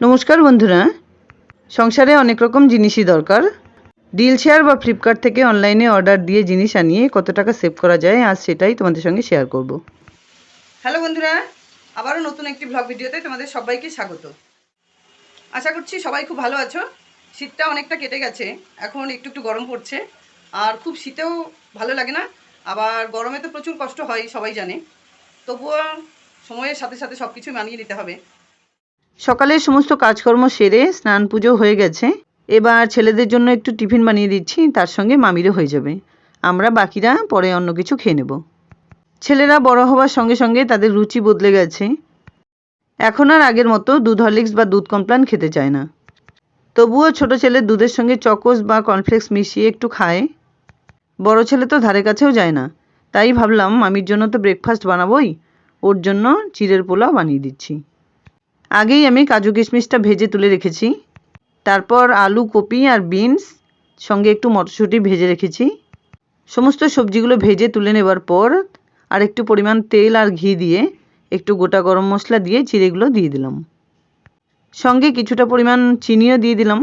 নমস্কার বন্ধুরা। সংসারে অনেক রকম জিনিসই দরকার। ডিল শেয়ার বা ফ্লিপকার্ট থেকে অনলাইনে অর্ডার দিয়ে জিনিস আনিয়ে কত টাকা সেভ করা যায়, আজ সেটাই তোমাদের সঙ্গে শেয়ার করব। হ্যালো বন্ধুরা, আবারও নতুন একটি ব্লগ ভিডিওতে তোমাদের সবাইকে স্বাগত। আশা করছি সবাই খুব ভালো আছো। শীতটা অনেকটা কেটে গেছে, এখন একটু একটু গরম পড়ছে। আর খুব শীতেও ভালো লাগে না, আবার গরমে তো প্রচুর কষ্ট হয়, সবাই জানে। তবুও সময়ের সাথে সাথে সব কিছু মানিয়ে নিতে হবে। সকালে সমস্ত কাজকর্ম সেরে স্নান পুজো হয়ে গেছে। এবার ছেলেদের জন্য একটু টিফিন বানিয়ে দিচ্ছি, তার সঙ্গে মামিরও হয়ে যাবে। আমরা বাকিরা পরে অন্য কিছু খেয়ে নেব। ছেলেরা বড় হওয়ার সঙ্গে সঙ্গে তাদের রুচি বদলে গেছে। এখন আর আগের মতো দুধ হরলিক্স বা দুধ কমপ্লান খেতে চায় না। তবুও ছোট ছেলে দুধের সঙ্গে চকোস বা কর্নফ্লেক্স মিশিয়ে একটু খায়। বড় ছেলে তো ধারে কাছেও যায় না। তাই ভাবলাম মামির জন্য তো ব্রেকফাস্ট বানাবোই, ওর জন্য চিড়ের পোলাও বানিয়ে দিচ্ছি। আগেই আমি কাজু কিশমিশটা ভেজে তুলে রেখেছি। তারপর আলু, কপি আর বিনস সঙ্গে একটু মটরশুঁটি ভেজে রেখেছি। সমস্ত সবজিগুলো ভেজে তুলে নেবার পর আর একটু পরিমাণ তেল আর ঘি দিয়ে একটু গোটা গরম মশলা দিয়ে চিড়েগুলো দিয়ে দিলাম। সঙ্গে কিছুটা পরিমাণ চিনিও দিয়ে দিলাম।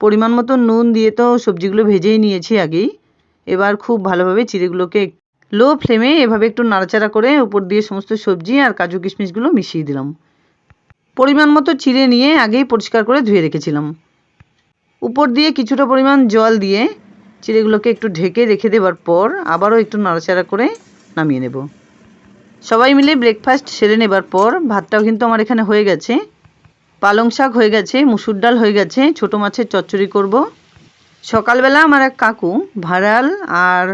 পরিমাণ মতো নুন দিয়ে তো সবজিগুলো ভেজেই নিয়েছি আগেই। এবার খুব ভালোভাবে চিড়েগুলোকে লো ফ্লেমে এভাবে একটু নাড়াচাড়া করে উপর দিয়ে সমস্ত সবজি আর কাজু কিশমিশগুলো মিশিয়ে দিলাম। পরিমাণ মতো চিড়ে নিয়ে আগেই পরিষ্কার করে ধুয়ে রেখেছিলাম। উপর দিয়ে কিছুটা পরিমাণ জল দিয়ে চিড়েগুলোকে একটু ঢেকে রেখে দেবার পর আবারও একটু নাড়াচাড়া করে নামিয়ে নেব। সবাই মিলে ব্রেকফাস্ট সেরে নেবার পর ভাতটাও কিন্তু আমার এখানে হয়ে গেছে। পালং শাক হয়ে গেছে, মুসুর ডাল হয়ে গেছে, ছোটো মাছের চচ্চড়ি করব। সকালবেলা আমার এক কাকু ভাড়াল আর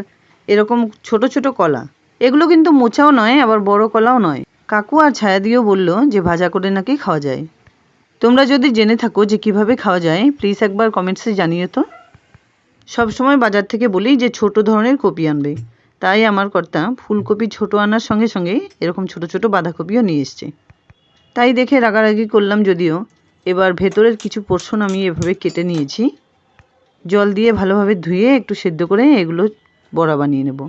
এরকম ছোট ছোট কলা, এগুলো কিন্তু মোচাও নয়, আবার বড় কলাও নয়। কাকু আর ছায়া দিয়েও বলল যে ভাজা করে নাকি খাওয়া যায়। তোমরা যদি জেনে থাকো যে কীভাবে খাওয়া যায় প্লিজ একবার কমেন্টসে জানিও তো। সবসময় বাজার থেকে বলি যে ছোট ধরনের কপি আনবে। তাই আমার কর্তা ফুলকপি ছোট আনার সঙ্গে সঙ্গে এরকম ছোট ছোট বাঁধাকপিও নিয়ে এসছে। তাই দেখে রাগারাগি করলাম যদিও, এবার ভেতরের কিছু পোর্শন আমি এভাবে কেটে নিয়েছি। জল দিয়ে ভালোভাবে ধুয়ে একটু সেদ্ধ করে এগুলো বড়া বানিয়ে নেব।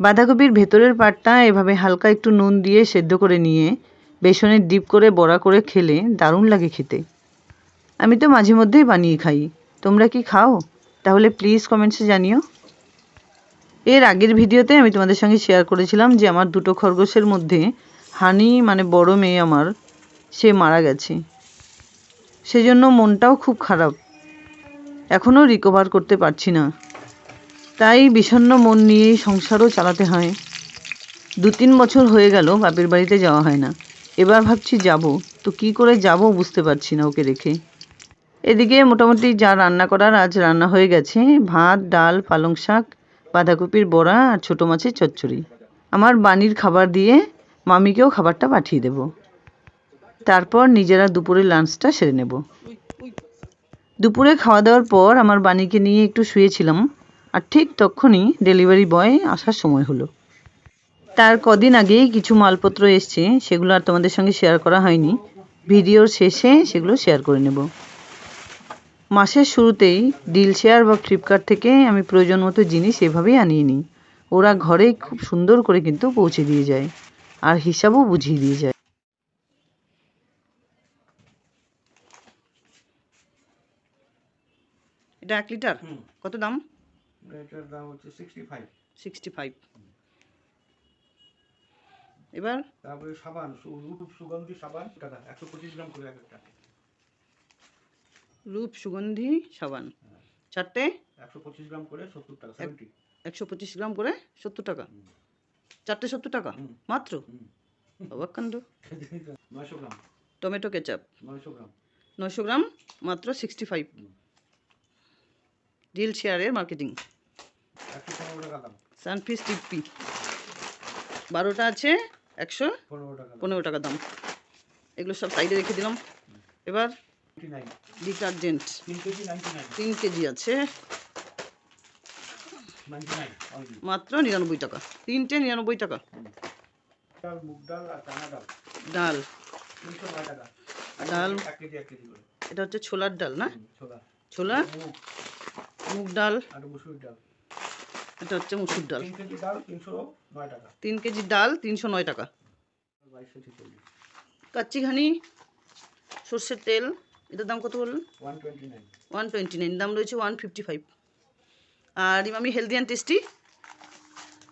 বাঁধাকপির ভেতরের পাটটা এভাবে হালকা একটু নুন দিয়ে সেদ্ধ করে নিয়ে বেসনের ডিপ করে বড়া করে খেলে দারুণ লাগে খেতে। আমি তো মাঝে মধ্যেই বানিয়ে খাই। তোমরা কি খাও? তাহলে প্লিজ কমেন্টসে জানিও। এর আগের ভিডিওতে আমি তোমাদের সঙ্গে শেয়ার করেছিলাম যে আমার দুটো খরগোশের মধ্যে হানি মানে বড় মেয়ে আমার, সে মারা গেছে। সেজন্য মনটাও খুব খারাপ। এখনও রিকভার করতে পারছি না। তাই বিষণ্ণ মন নিয়েই সংসারও চালাতে হয়। দু তিন বছর হয়ে গেল, বাপের বাড়িতে যাওয়া হয় না। এবার ভাবছি যাব, তো কি করে যাব বুঝতে পারছি না ওকে রেখে এদিকে মোটামুটি যা রান্না করার আজ রান্না হয়ে গেছে, ভাত, ডাল, পালং শাক, বাঁধাকপির বড়া আর ছোটো মাছের চচ্চড়ি। আমার বানির খাবার দিয়ে মামিকেও খাবারটা পাঠিয়ে দেব। তারপর নিজেরা দুপুরে লাঞ্চটা সেরে নেব। দুপুরে খাওয়া দাওয়ার পর আমার বাণীকে নিয়ে একটু শুয়েছিলাম। আর ঠিক তখনই ডেলিভারি বয় আসার সময় হলো। তার কদিন আগেই কিছু মালপত্র এসছে সেগুলো আর তোমাদের সঙ্গে শেয়ার করা হয়নি। ভিডিওর শেষে সেগুলো শেয়ার করে নেব। মাসের শুরুতেই ডিল শেয়ার বা ফ্লিপকার্ট থেকে আমি প্রয়োজন মতো জিনিস এভাবেই আনিয়ে নিই। ওরা ঘরেই খুব সুন্দর করে কিন্তু পৌঁছে দিয়ে যায় আর হিসাবও বুঝিয়ে দিয়ে যায়। এটা এক লিটার? কত দাম? এটার দাম হচ্ছে এবার? তারপরে সাবান রূপ সুগন্ধি সাবান টাকা গ্রাম করে এক একটা। রূপ সুগন্ধি সাবান। চারটে? একশো পঁচিশ গ্রাম করে সত্তর টাকা গ্রাম করে সত্তর টাকা? চারটে সত্তর টাকা? মাত্র। অবাক কাণ্ড গ্রাম। Tomato ketchup. নয়শো গ্রাম। নয়শো গ্রাম মাত্র সিক্সটি ফাইভ হুম। ডিল শেয়ারের মার্কেটিং একশো পনেরো টাকা দাম সানফিস টিপি বারোটা আছে একশো পনেরো টাকা দাম। এগুলো সব সাইডে রেখে দিলাম। এবার ডিটারজেন্ট। তিন কেজি আছে। মাত্র নিরানব্বই টাকা। তিনটে নিরানব্বই টাকা। ডাল ডাল এটা হচ্ছে ছোলার ডাল না? ছোলা। মুগ ডাল। আর মুসুর ডাল। এটা হচ্ছে মুসুর ডাল। তিন কেজি ডাল তিনশো নয় টাকা। কাচ্চি ঘানি সর্ষের তেল এটার দাম কত বলুন ওয়ান টোয়েন্টি নাইন দাম রয়েছে one fifty five R Emami healthy and tasty?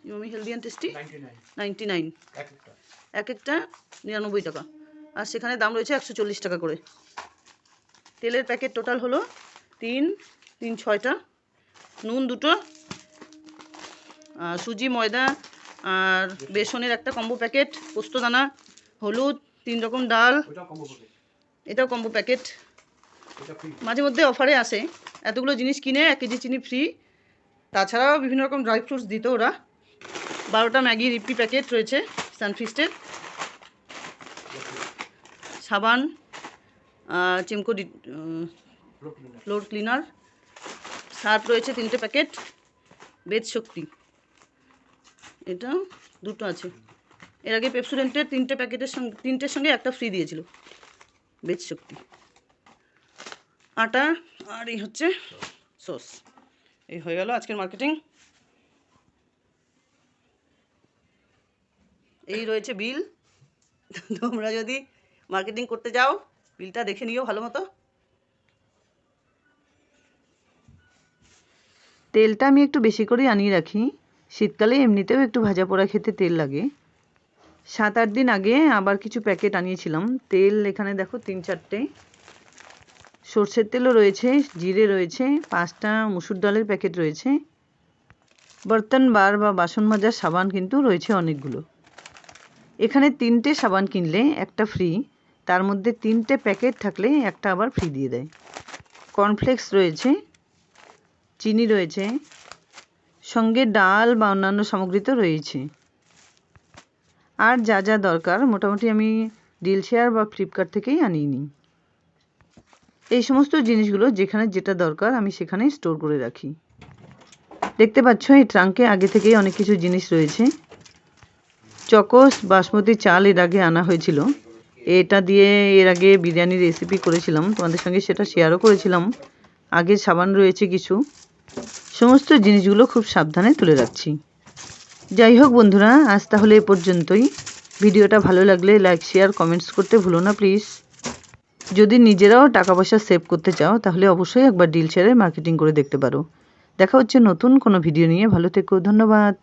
Emami healthy and tasty? Ninety nine এক একটা নিরানব্বই টাকা। আর সেখানে দাম রয়েছে একশো চল্লিশ টাকা করে। তেলের প্যাকেট টোটাল হলো তিন তিন ছয়টা নুন দুটো সুজি ময়দা আর বেসনের একটা কম্বো প্যাকেট পোস্তদানা হলুদ তিন রকম ডাল। এটাও কম্বো প্যাকেট মাঝে মধ্যে অফারে আসে। এতগুলো জিনিস কিনে এক কেজি চিনি ফ্রি তাছাড়াও বিভিন্ন রকম ড্রাই ফ্রুটস দিত ওরা। বারোটা ম্যাগি রিপি প্যাকেট রয়েছে সানফিস্টের সাবান চিমকো D- floor cleaner floor cleaner Surf রয়েছে তিনটে প্যাকেট বেদ শক্তি এটা দুটো আছে। এর আগে পেপসুডেন্টের তিনটে প্যাকেটের সঙ্গে, তিনটের সঙ্গে একটা ফ্রি দিয়েছিল। বেদ শক্তি। আটা আর এই হচ্ছে সস এই হয়ে গেল আজকের মার্কেটিং এই রয়েছে বিল তোমরা যদি মার্কেটিং করতে যাও বিলটা দেখে নিও ভালো মতো। তেলটা আমি একটু বেশি করে আনিয়ে রাখি। শীতকালে এমনিতেও একটু ভাজা পোড়া খেতে তেল লাগে। সাত আট দিন আগে আবার কিছু প্যাকেট আনিয়েছিলাম। তেল এখানে দেখো তিন চারটে সর্ষের তেলও রয়েছে, জিরে রয়েছে, পাঁচটা মুসুর ডালের প্যাকেট রয়েছে। বর্তন বার বা বাসন মাজার সাবান কিন্তু রয়েছে অনেকগুলো। এখানে তিনটে সাবান কিনলে একটা ফ্রি, তার মধ্যে তিনটে প্যাকেট থাকলে একটা আবার ফ্রি দিয়ে দেয়। কর্নফ্লেক্স রয়েছে, চিনি রয়েছে সঙ্গে ডাল বা অন্যান্য সামগ্রী তো রয়েছে। আর যা যা দরকার, মোটামুটি আমি ডিল শেয়ার বা ফ্লিপকার্ট থেকেই আনিয়ে নিই। এই সমস্ত জিনিসগুলো যেখানে যেটা দরকার, আমি সেখানেই স্টোর করে রাখি। দেখতে পাচ্ছ, এই ট্রাঙ্কে আগে থেকেই অনেক কিছু জিনিস রয়েছে। চকোস, বাসমতি চাল এর আগে আনা হয়েছিল। এটা দিয়ে এর আগে বিরিয়ানির রেসিপি করেছিলাম। তোমাদের সঙ্গে সেটা শেয়ারও করেছিলাম। আগে সাবান রয়েছে কিছু। সমস্ত জিনিসগুলো খুব সাবধানে তুলে রাখছি। যাই হোক বন্ধুরা, আজ তাহলে এ পর্যন্তই। ভিডিওটা ভালো লাগলে লাইক, শেয়ার, কমেন্টস করতে ভুলো না, প্লিজ। যদি নিজেরাও টাকা পয়সা সেভ করতে চাও, তাহলে অবশ্যই একবার ডিল শেয়ারে মার্কেটিং করে দেখতে পারো। দেখা হচ্ছে নতুন কোনো ভিডিও নিয়ে। ভালো থেকো, ধন্যবাদ।